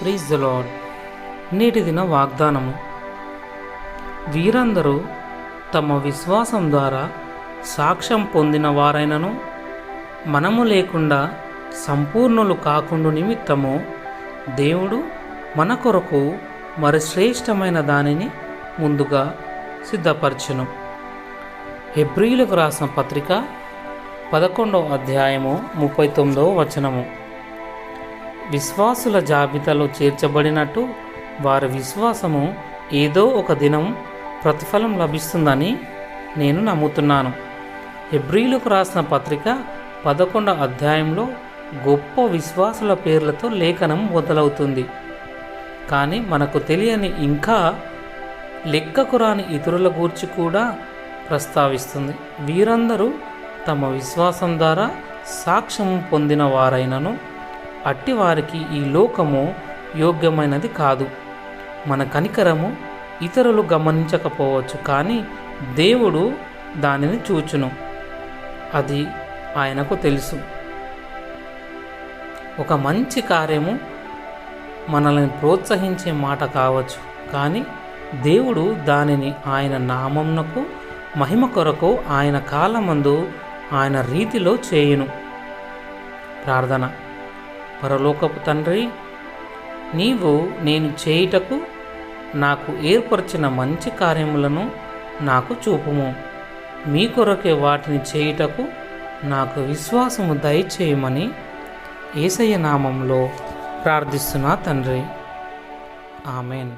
Please the lord నేటి దిన వాగ్దానము. వీరందరూ తమ విశ్వాసం ద్వారా సాక్ష్యం పొందిన వారైనను మనము లేకుండా సంపూర్ణులు కాకుండా నిమిత్తము దేవుడు మన కొరకు మరి శ్రేష్టమైన దానిని ముందుగా సిద్ధపరచును. హెబ్రిలకు రాసిన పత్రిక పదకొండవ అధ్యాయము ముప్పై తొమ్మిదవ వచనము. విశ్వాసుల జాబితాలో చేర్చబడినట్టు వారి విశ్వాసము ఏదో ఒక దినం ప్రతిఫలం లభిస్తుందని నేను నమ్ముతున్నాను. హెబ్రిలకు రాసిన పత్రిక పదకొండ అధ్యాయంలో గొప్ప విశ్వాసుల పేర్లతో లేఖనం మొదలవుతుంది. కానీ మనకు తెలియని ఇంకా లెక్కకు రాని ఇతరుల గూర్చి కూడా ప్రస్తావిస్తుంది. వీరందరూ తమ విశ్వాసం ద్వారా సాక్ష్యం పొందిన వారైనను అట్టి వారికి ఈ లోకము యోగ్యమైనది కాదు. మన కనికరము ఇతరులు గమనించకపోవచ్చు కానీ దేవుడు దానిని చూచును. అది ఆయనకు తెలుసు. ఒక మంచి కార్యము మనల్ని ప్రోత్సహించే మాట కావచ్చు కానీ దేవుడు దానిని ఆయన నామంనకు మహిమ కొరకు ఆయన కాలమందు ఆయన రీతిలో చేయును. ప్రార్థన. పరలోకపు తండ్రి నీవు నేను చేయుటకు నాకు ఏర్పరిచిన మంచి కార్యములను నాకు చూపుము. మీ కొరకే వాటిని చేయుటకు నాకు విశ్వాసము దయచేయమని ఏసయ్య నామంలో ప్రార్థిస్తున్నా తండ్రి. ఆమెన్.